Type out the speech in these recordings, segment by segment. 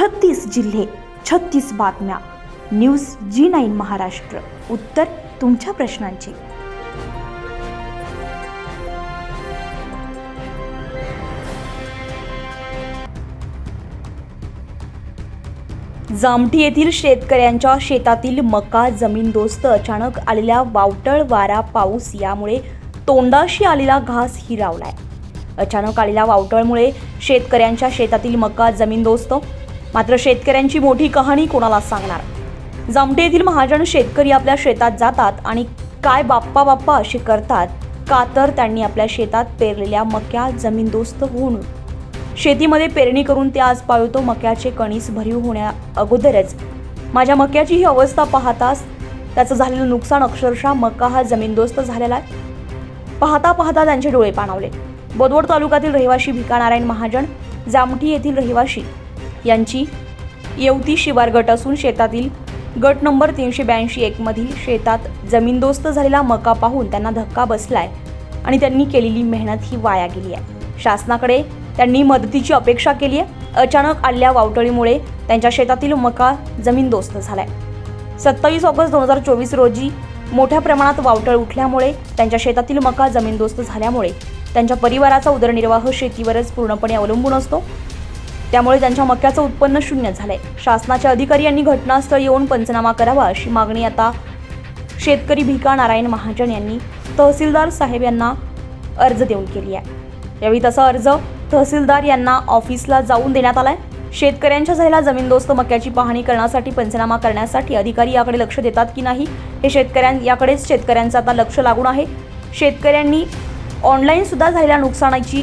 छत्तीस जिल्हे छत्तीस बातम्या. News G nine Maharashtra. उत्तर तुमच्या प्रश्नांची. जामठी येथील शेतकऱ्यांच्या शेतातील मका जमीनदोस्त अचानक आलेल्या वावटळ वारा पाऊस यामुळे तोंडाशी आलेला घास हिरावलाय. अचानक आलेल्या वावटळमुळे शेतकऱ्यांच्या शेतातील मका जमीनदोस्त मात्र शेतकऱ्यांची मोठी कहाणी कोणाला सांगणार? जामटे येथील महाजन शेतकरी आपल्या शेतात जातात आणि काय बाप्पा बाप्पा असे करतात का तर त्यांनी आपल्या शेतात पेरलेल्या मक्या जमीनदोस्त होऊन शेतीमध्ये पेरणी करून ते आज पाळतो मक्याचे कणीस भरीव होण्या अगोदरच. माझ्या मक्याची ही अवस्था पाहताच त्याचं झालेलं नुकसान अक्षरशः मका हा जमीनदोस्त झालेला आहे. पाहता पाहता त्यांचे डोळे पाणावले. बोदवड तालुक्यातील रहिवाशी भिका नारायण महाजन जामठी येथील रहिवाशी यांची येवती शिवार गट असून शेतातील गट नंबर तीनशे ब्याऐंशी एकमधील शेतात जमीनदोस्त झालेला मका पाहून त्यांना धक्का बसलाय आणि त्यांनी केलेली मेहनत ही वाया गेली आहे. शासनाकडे त्यांनी मदतीची अपेक्षा केली आहे. अचानक आलेल्या वावटळीमुळे त्यांच्या शेतातील मका जमीनदोस्त झालाय. सत्तावीस ऑगस्ट दोन हजार चोवीस रोजी मोठ्या प्रमाणात वावटळ उठल्यामुळे त्यांच्या शेतातील मका जमीनदोस्त झाल्यामुळे त्यांच्या परिवाराचा उदरनिर्वाह शेतीवरच पूर्णपणे अवलंबून असतो. त्यामुळे त्यांच्या मक्याचं उत्पन्न शून्य झालंय. शासनाच्या अधिकारी यांनी घटनास्थळ येऊन पंचनामा करावा अशी मागणी आता शेतकरी भिका नारायण महाजन यांनी तहसीलदार साहेब यांना अर्ज देऊन केली आहे. यावेळी तसा अर्ज तहसीलदार यांना ऑफिसला जाऊन देण्यात आलाय. शेतकऱ्यांच्या झालेल्या जमीनदोस्त मक्याची पाहणी करण्यासाठी पंचनामा करण्यासाठी अधिकारी याकडे लक्ष देतात की नाही हे शेतकऱ्यां याकडेच शेतकऱ्यांचं आता लक्ष लागून आहे. शेतकऱ्यांनी ऑनलाईन सुद्धा झालेल्या नुकसानाची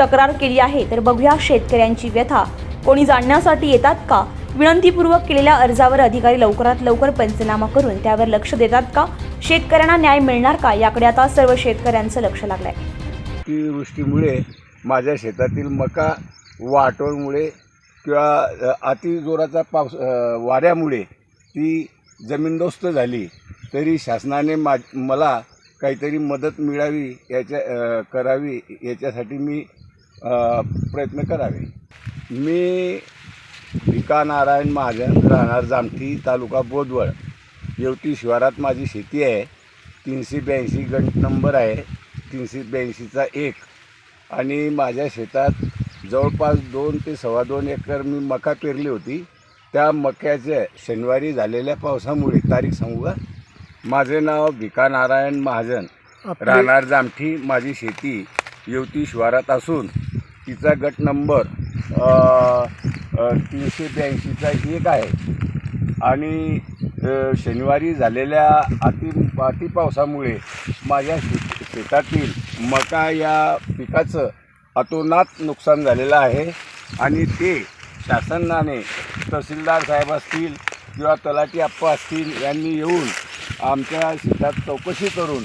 तक्रार केली आहे. तर बघूया शेतकऱ्यांची व्यथा. कोणी जाणण्यासाठी येतात का? विनंतीपूर्वक केलेल्या अर्जावर अधिकारी लवकरात लवकर पंचनामा करून त्यावर लक्ष देतात का? शेतकऱ्यांना न्याय मिळणार का? याकडे आता सर्व शेतकऱ्यांचं लक्ष लागलंय. अतिवृष्टीमुळे माझ्या शेतातील मका वाटोळमुळे किंवा अतिजोराचा पाऊस वाऱ्यामुळे ती जमीनदोस्त झाली. तरी शासनाने मा मला काहीतरी मदत मिळावी याच्या करावी याच्यासाठी मी प्रयत्न करावे. मी भिका नारायण महाजन राहणार जामठी तालुका बोदवड येवती शिवारात माझी शेती आहे. तीनशे ब्याऐंशी गट नंबर आहे. तीनशे ब्याऐंशीचा एक. आणि माझ्या शेतात जवळपास दोन ते सव्वा दोन एकर मी मका पेरली होती. त्या मक्याच्या शनिवारी झालेल्या पावसामुळे तारीख सांगू का? माझे नाव भिका नारायण महाजन. राहणार जामठी. माझी शेती येवती शिवारात असून तिचा गट नंबर तीनशे ब्याऐंशीचा एक आहे. आणि शनिवारी झालेल्या अति अति पावसामुळे माझ्या शेत शेतातील मका या पिकाचं अतोनात नुकसान झालेलं आहे. आणि ते शासनाने तहसीलदार साहेब असतील किंवा तलाठी आप्पा असतील यांनी येऊन आमच्या शेतात चौकशी करून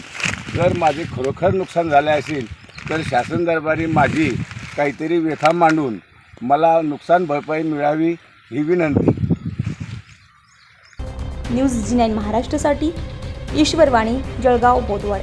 जर माझे खरोखर नुकसान झाले असेल तर शासन दरबारी माझी काहीतरी व्यथा मांडून मला नुकसान भरपाई मिळावी ही विनंती. न्यूज जी नाईन महाराष्ट्रासाठी ईश्वरवाणी जळगाव बोदवड